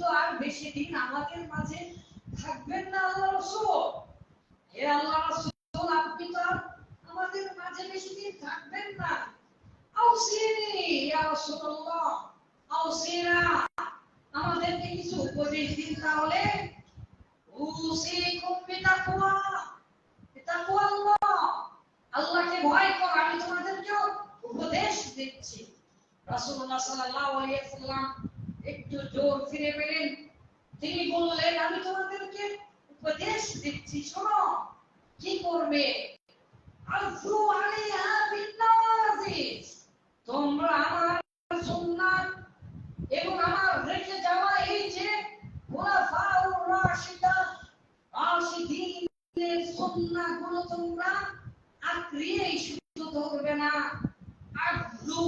তো আর বেশি দিন আমাদের মাঝে থাকবেন না আল্লাহ রসুল। হে আল্লাহ রসুল, আপনি তো আমাদের মাঝে বেশি দিন থাকবেন না। আউসিনি, ইয়া রাসূলুল্লাহ, আউসিনা, আমাদেরকে কিছু উপদেশ দিন তাহলে। উসিকুম বিতাকওয়া বিতাকওয়া আল্লাহ। আল্লাহকে ভয় কর, আমি তোমাদেরকে উপদেশ দিচ্ছি। রাসূলুল্লাহ সাল্লাল্লাহু আলাইহি ওয়াসাল্লাম একটু জোর ফিরে পেলেন তিনি বললেন, আমি তোমাদেরকে উপদেশ দিচ্ছি, শোনো। কি করবে? তোমরা আমার সুন্নাত এবং আমার রেখে যাওয়া এই যে তোমরা আঁকড়িয়েই শুধু ধরবে না আযু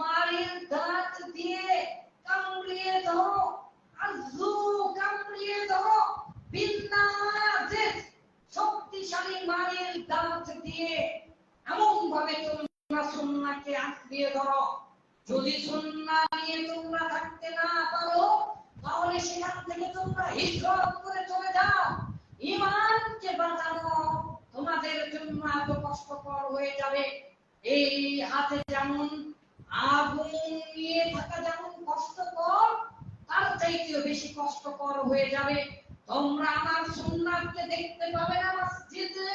মারের দাঁত দিয়ে কামড়িয়ে ধরো আযু কামড়িয়ে ধরো বিন্নাজিজ শক্তিশালী মারের দাঁত দিয়ে এমন ভাবে তোমরা সুন্নাহকে আঁকড়িয়ে ধরো। যদি সুন্নাহ নিয়ে তোমরা থাকতে না পারো, তাহলে সেখান থেকে তোমরা হিজরত করে চলে যাও। ইমানকে বাঁচানো তোমাদের জন্য এত কষ্টকর হয়ে যাবে। এই হাতে যেমন আগুন নিয়ে থাকা যেমন কষ্টকর, তার চাইতেও বেশি কষ্টকর হয়ে যাবে। তোমরা আমার সুন্নাহকে দেখতে পাবে না মসজিদে,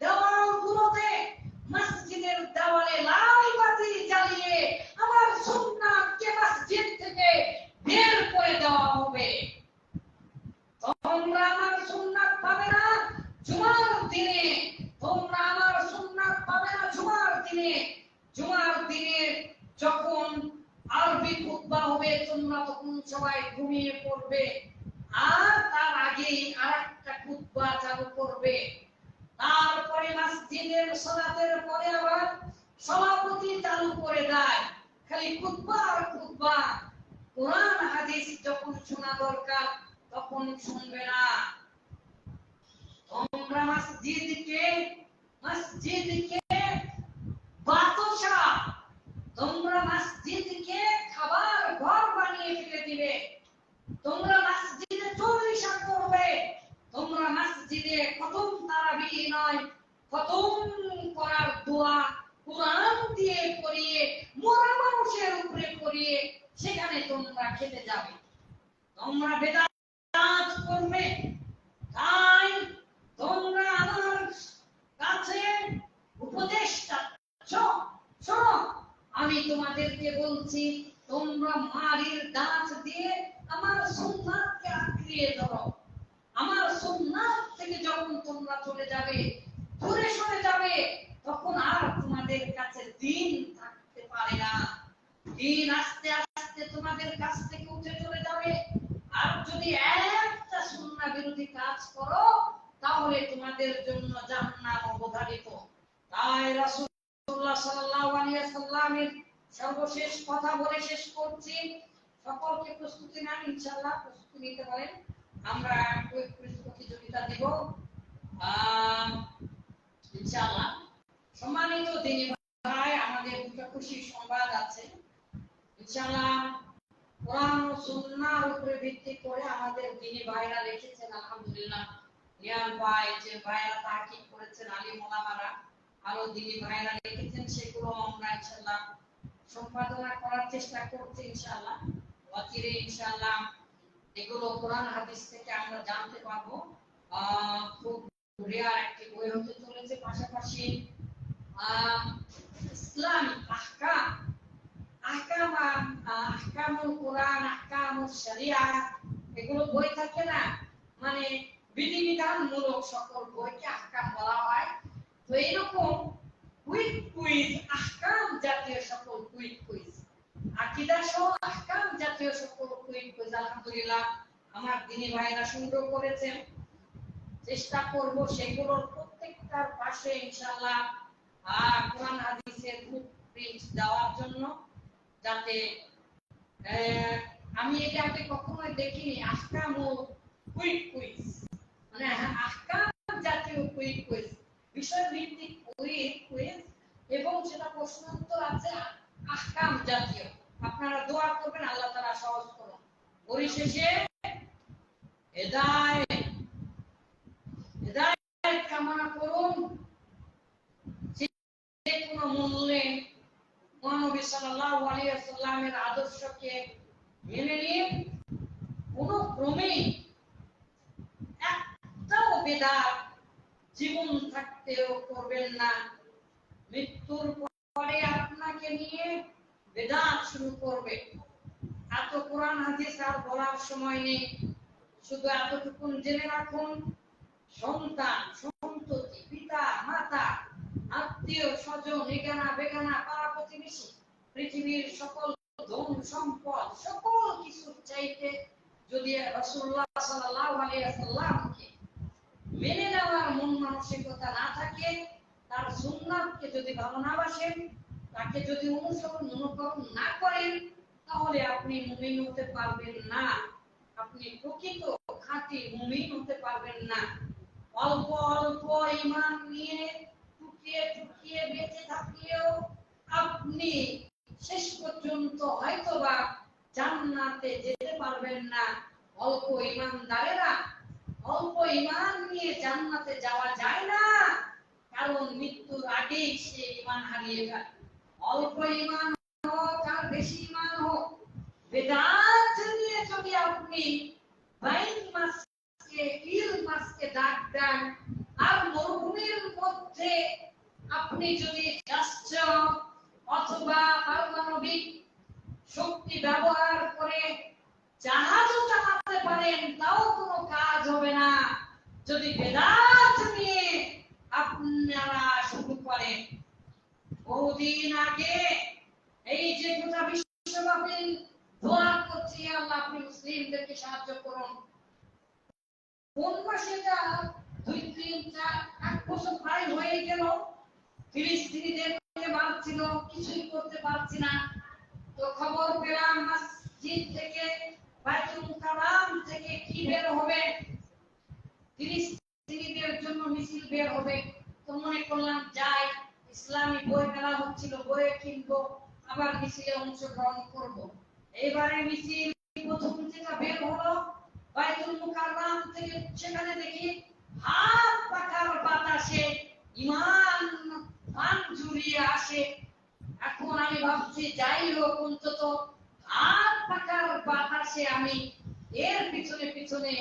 দেওয়ালগুলোতে। মসজিদের দেওয়ালে লাল বাতি জ্বালিয়ে আমার সুন্নাহকে মসজিদ থেকে বের করে দেওয়া হবে তোমরা আমার সুন্নাত পাবে না জুমার দিনে তোমরা আমার সুন্নাত পাবে না জুমার দিনে, জুমার দিনে যখন আরবি খুতবা হবে, তোমরা তখন সবাই ঘুমিয়ে পড়বে। আর তার আগেই আরেকটা খুতবা চালু করবে। তারপরে মসজিদের সালাতের পরে আবার সভাপতি চালু করে দেয়। খালি খুতবা আর খুতবা। কোরআন, হাদিস যখন শোনা দরকার, তখন শুনবে না। তোমরা মসজিদকে মসজিদকে বাতসা তোমরা মসজিদকে খাবার ঘর বানিয়ে ফেলে দিবে তোমরা মসজিদে চল্লিশা করবে তোমরা মসজিদে খতম তারাবি নয় খতম করার দোয়া কোরআন দিয়ে পড়িয়ে মরা মানুষের উপরে পড়িয়ে সেখানে তোমরা খেতে যাবে। তোমরা বেদাত করবে। তাই তোমরা আমার কাছে উপদেশ চাচ্ছ শোনো, আমি তোমাদেরকে বলছি, তোমরা মারির দাঁত দিয়ে আমার সুন্নাতকে আঁকড়িয়ে ধরো। আমার সুন্নাত থেকে যখন তোমরা চলে যাবে, দূরে সরে যাবে, তখন আর তোমাদের কাছে দিন থাকতে পারে না। দিন আস্তে আস্তে তোমাদের কাছ থেকে উঠে চলে যাবে আর যদি একটা সুন্নাহ বিরোধী কাজ করো তাহলে তোমাদের জন্য জাহান্নাম অবধারিত তাই রাসূলুল্লাহ সাল্লাল্লাহু আলাইহি ওয়াসাল্লামের সর্বশেষ কথা বলে শেষ করছি। সকলকে প্রস্তুতি নেন, ইনশাআল্লাহ প্রস্তুতি নিতে পারেন। আমরা কুইক কুইজ প্রতিযোগিতা দিব। ইনশাআল্লাহ। সম্মানিত দিনী ভাই, আমাদের দুটো খুশি সংবাদ আছে। ইনশাআল্লাহ, কোরআন ও সুন্নাহর উপরে ভিত্তি করে আমাদের দিনী ভাইরা লিখেছেন, আলহামদুলিল্লাহ। রিয়ান ভাই, যে ভাইরা তাকিদ করেছেন আলী মোলামারা আরও দিনী ভাইরা লিখেছেন সেগুলো আমরা ইনশাআল্লাহ সম্পাদনা করার চেষ্টা করছি ইনশাআল্লাহ অচিরে ইনশাআল্লাহ এগুলো কোরআন হাদিস থেকে আমরা জানতে পারব। খুব রেয়ার একটি বই হতে চলেছে। পাশাপাশি আহ, ইসলামিক আহকাম আহকাম আহকামুল কোরআন আহকামুল শরিয়া এগুলো বই থাকে না? মানে বিধিবিধানমূলক সকল বইকে আহকাম বলা হয়। কুইজ আহকাম জাতীয় সকল কুইক কুইজ আকিদা সহ আহকাম জাতীয় সকল কুইক কুইজ আলহামদুলিল্লাহ আমার দিনী ভাইরা সংগ্রহ করেছেন চেষ্টা করব সেগুলোর প্রত্যেকটার পাশে ইনশাআল্লাহ কোরআন হাদিসের ফুটপ্রিন্ট দেওয়ার জন্য যাতে আমি এটা আগে কখনোই দেখিনি আহকাম ও কুইক কুইজ মানে আহকাম জাতীয় কুইক কুইজ বিষয় ভিত্তিক কুইজ সেটা প্রশ্নোত্তর আছে, আহকাম জাতীয়। আপনারা দোয়া করবেন, আল্লাহ তাআলা সহজ করুন। পরিশেষে হেদায়েত হেদায়েত কামনা করুন, যে কোনো মূল্যে মহানবী সাল্লাল্লাহু আলাইহি ওয়াসাল্লামের আদর্শকে মেনে নিয়ে কোনো ক্রমেই একটাও বেদাত জীবন থাকতেও করবেন না। মৃত্যুর পরে আপনাকে নিয়ে বেদাত শুরু করবে। এত কোরআন, হাদিস আর বলার সময় নেই। শুধু এতটুকুন জেনে রাখুন, সন্তান, সন্ততি, পিতা, মাতা, আত্মীয়, স্বজন এগানা বেগানা, পাড়া প্রতিবেশী, পৃথিবীর সকল ধন, সম্পদ, সকল কিছুর চাইতে যদি রাসূলুল্লাহ সাল্লাল্লাহু আলাইহি ওয়াসাল্লামকে মেনে নেওয়ার মন মানসিকতা না থাকে তার সুন্নাতকে যদি ভালো না বাসেন, তাকে যদি অনুসরণ অনুকরণ না করেন, তাহলে আপনি মুমিন হতে পারবেন না। আপনি প্রকৃত খাঁটি মুমিন হতে পারবেন না। অল্প অল্প ইমান নিয়ে টুকিয়ে টুকিয়ে বেঁচে থাকলেও আপনি শেষ পর্যন্ত হয়তোবা জান্নাতে যেতে পারবেন না। অল্প ইমানদারেরা অল্প ইমান নিয়ে জান্নাতে যাওয়া যায় না কারণ মৃত্যুর আগেই সে ইমান হারিয়ে অল্প ইমান হোক আর বেশি ইমান হোক বেদাত নিয়ে যদি আপনি বাইন মাসকে ইল মাসকে ডাক দেন আর মরুভূমির মধ্যে আপনি যদি অথবা পারমাণবিক শক্তি ব্যবহার করে জাহাজও চালাতে পারেন তাও কোনো কাজ হবে না যদি বেদাত নিয়ে আপনারা শুরু করেন বহুদিন আগে এই যে গোটা বিশ্বব্যাপী দোয়া করছি, আল্লাহ আপনি মুসলিমদেরকে সাহায্য করুন। কোন মাসে দুই, তিন, চার এক বছর প্রায় হয়ে গেল ফিলিস্তিনিদের মারছিল কিছুই করতে পারছি না। তো খবর পেলাম, মসজিদ থেকে, বাইতুল মুকাররম থেকে কি বের হবে? ফিলিস্তিনিদের জন্য মিছিল বের হবে। তো মনে করলাম ইসলামী বই মেলা হচ্ছিল, বইয়ে কিনবো, আবার মিছিলে অংশগ্রহণ করব। এবারে মিছিল প্রথম যেটা বের হলো, বাইতুল মুকাররম থেকে সেখানে দেখি হাত পাখার বাতাসে ইমান মান জুড়িয়ে আসে এখন আমি ভাবছি, যাই হোক, অন্তত হাত পাখার বাতাসে আমি এর পিছনে পিছনে